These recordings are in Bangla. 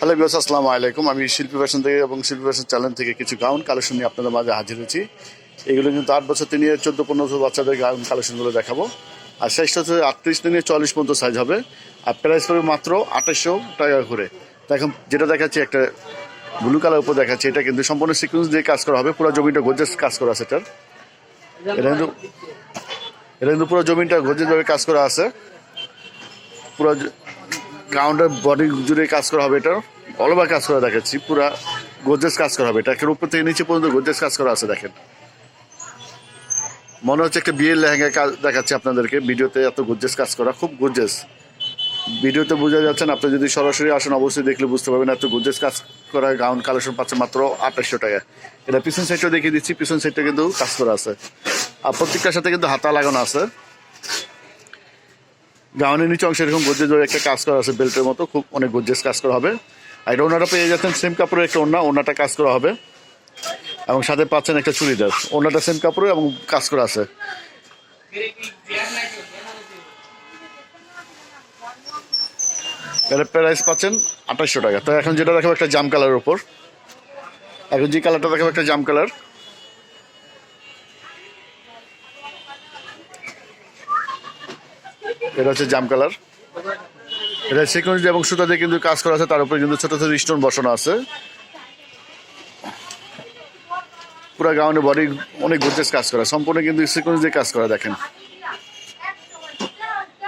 হ্যালো বিয়াস আসসালামু আলাইকুম আমি শিল্পী ফ্যাশন থেকে এবং শিল্পী ফ্যাশন চ্যানেল থেকে কিছু গাউন কালেকশন নিয়ে আপনাদের মাঝে হাজির হয়েছি। এগুলো কিন্তু আট বছর থেকে নিয়ে চোদ্দ, পনেরো বছর বাচ্চাদের গাউন কালেকশনগুলো দেখাবো। আর সাইজটা হচ্ছে আটত্রিশ থেকে চল্লিশ পর্যন্ত সাইজ হবে। আর প্রাইস পড়বে মাত্র আঠাশশো টাকা করে। এখন যেটা দেখাচ্ছি, একটা ব্লু কালার উপর দেখাচ্ছি। এটা কিন্তু সম্পূর্ণ সিকুয়েন্স দিয়ে কাজ করা হবে। পুরো জমিটা গোজেস কাজ করা আছে এটার। এটা কিন্তু এটা কিন্তু পুরো জমিটা গোজেসভাবে কাজ করা আছে। পুরো গ্রাউন্ডের বডি জুড়ে কাজ করা হবে এটা। অল ওভার কাজ করা দেখাচ্ছি পুরা গোদরেজ কাজ করা হবে। এটা একের উপর থেকে নিচে পর্যন্ত গোদরেজ কাজ করা আছে, দেখেন। মনে হচ্ছে একটা বিয়ের লেহেঙ্গা কাজ দেখাচ্ছি আপনাদেরকে, ভিডিওতে এত গোদরেজ কাজ করা, খুব গোদরেজ ভিডিওতে বোঝা যাচ্ছে না, আপনি যদি সরাসরি আসেন, অবশ্যই দেখলে বুঝতে পারবেন, এত গোদরেজ কাজ করা গাউন কালেকশন পাচ্ছে মাত্র আঠাশশো টাকা। এটা পিছন সাইডটা দেখিয়ে দিচ্ছি, পিছন সাইডটা কিন্তু কাজ করা আছে। আর প্রত্যেকটার সাথে কিন্তু হাতা লাগানো আছে। গাউনের নিচে অংশে এরকম গজ্জে একটা কাজ করা আছে, বেল্টের মতো, খুব অনেক গজ্জেস কাজ করা হবে। আর এটা ওনাটা পেয়ে যাচ্ছেন সেম কাপড়ের একটা ওনা ওনাটা কাজ করা হবে। এবং সাথে পাচ্ছেন একটা চুড়িদার। ওনাটা সেম কাপড়ে এবং কাজ করা আছে। প্রাইস পাচ্ছেন আঠাশশো টাকা। তো এখন যেটা দেখাবো একটা জাম কালারের উপর। এখন যে কালারটা দেখাবো একটা জাম কালার। এটা হচ্ছে জাম কালার। এটা সিকোয়েন্স এবং সুতা দিয়ে কিন্তু কাজ করা আছে, তার উপরে কিন্তু ছোট ছোট স্টোন বসানো আছে। পুরো গাউনে বডি অনেক গোজেস কাজ করা, সম্পূর্ণ কিন্তু সিকোয়েন্স দিয়ে কাজ করা, দেখেন।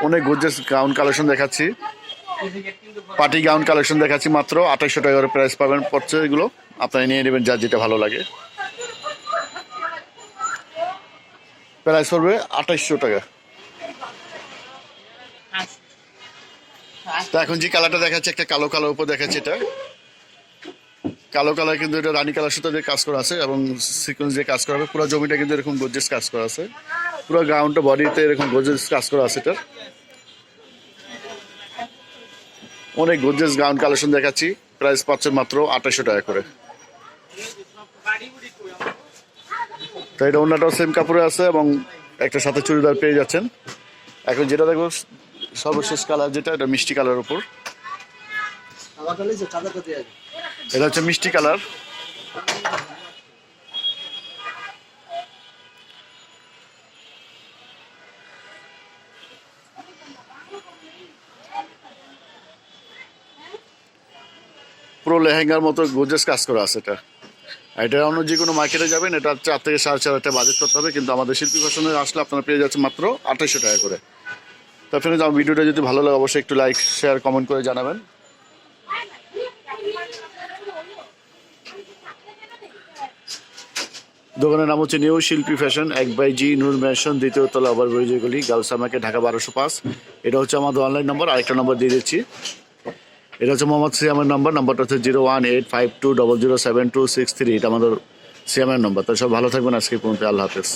অনেক গোজেস গাউন কালেকশন দেখাচ্ছি। পার্টি গাউন কালেকশন দেখাচ্ছি মাত্র আঠাশশো টাকা করে প্রাইস পাবেন। পড়ছে এগুলো, আপনারা নিয়ে নেবেন যার যেটা ভালো লাগে। প্রাইস পড়বে আঠাশশো টাকা। তো এখন যে কালারটা দেখাচ্ছে, একটা কালো কালার উপর দেখাচ্ছে এটা। কালো কালার কিন্তু এটা রানী কালার সুতো দিয়ে কাজ করা আছে এবং সিকোয়েন্স দিয়ে কাজ করা হবে। পুরো জমিটা কিন্তু এরকম গর্জেস কাজ করা আছে। পুরো গ্রাউন্ডটা বডিতে এরকম গর্জেস কাজ করা আছে এটার অনেক গর্জেস গ্রাউন্ড কালেকশন দেখাচ্ছি। প্রাইস পাচ্ছেন মাত্র আঠাশশো টাকা করে। তো এটা অন্যটাও সেম কাপড়ে আছে এবং একটা সাথে চুড়িদার পেয়ে যাচ্ছেন। এখন যেটা দেখব সর্বশেষ কালার যেটা এটা মিষ্টি কালার উপর। এটা হচ্ছে মিষ্টি কালার। পুরো লেহেঙ্গার মতো গোজেস কাজ করা আছে এটা। এটা অন্য যে কোনো মার্কেটে যাবেন এটা চার থেকে সাড়ে চার হাজার বাজেট করতে হবে কিন্তু আমাদের শিল্পী ফ্যাশনে আসলে আপনারা পেয়ে যাচ্ছেন মাত্র আঠাইশশো টাকা করে। তো ফ্রেন্ডস আমার ভিডিওটা যদি ভালো লাগে, অবশ্যই একটু লাইক শেয়ার কমেন্ট করে জানাবেন। দোকানের নাম হচ্ছে নিউ শিল্পী ফ্যাশন, এক বাই জি নূর ম্যাশন দ্বিতীয় তলা ওভার ব্রিজগুলি গার্লস আমাকে ঢাকা বারোশো পাঁচ। এটা হচ্ছে আমাদের অনলাইন নম্বর আরেকটা নম্বর দিয়ে দিচ্ছি। এটা হচ্ছে মোহাম্মদ সিয়ামের নম্বর নাম্বারটা হচ্ছে zero one eight five two double zero seven two six three, এটা আমাদের সিয়ামের নম্বর তো সব ভালো থাকবেন, আজকে পর্যন্ত আল্লাহ হাফেজ।